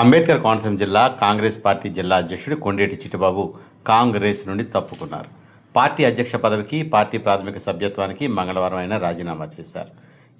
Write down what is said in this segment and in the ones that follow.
అంబేద్కర్ కోనసీమ జిల్లా కాంగ్రెస్ పార్టీ జిల్లా అధ్యక్షుడు కొండేటి చిట్టిబాబు కాంగ్రెస్ నుండి తప్పుకున్నారు. పార్టీ అధ్యక్ష పదవికి పార్టీ ప్రాథమిక సభ్యత్వానికి మంగళవారం ఆయన రాజీనామా చేశారు.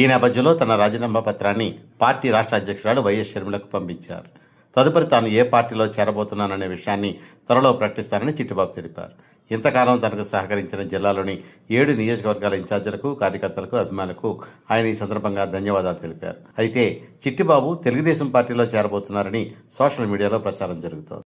ఈ నేపథ్యంలో తన రాజీనామా పత్రాన్ని పార్టీ రాష్ట్ర అధ్యక్షురాలు వైఎస్ షర్మిలకు పంపించారు. తదుపరి తాను ఏ పార్టీలో చేరబోతున్నాననే విషయాన్ని త్వరలో ప్రకటిస్తానని చిట్టిబాబు తెలిపారు. ఇంతకాలం తనకు సహకరించిన జిల్లాలోని ఏడు నియోజకవర్గాల ఇన్ఛార్జీలకు కార్యకర్తలకు అభిమానులకు ఆయన ఈ సందర్భంగా ధన్యవాదాలు తెలిపారు. అయితే చిట్టిబాబు తెలుగుదేశం పార్టీలో చేరబోతున్నారని సోషల్ మీడియాలో ప్రచారం జరుగుతోంది.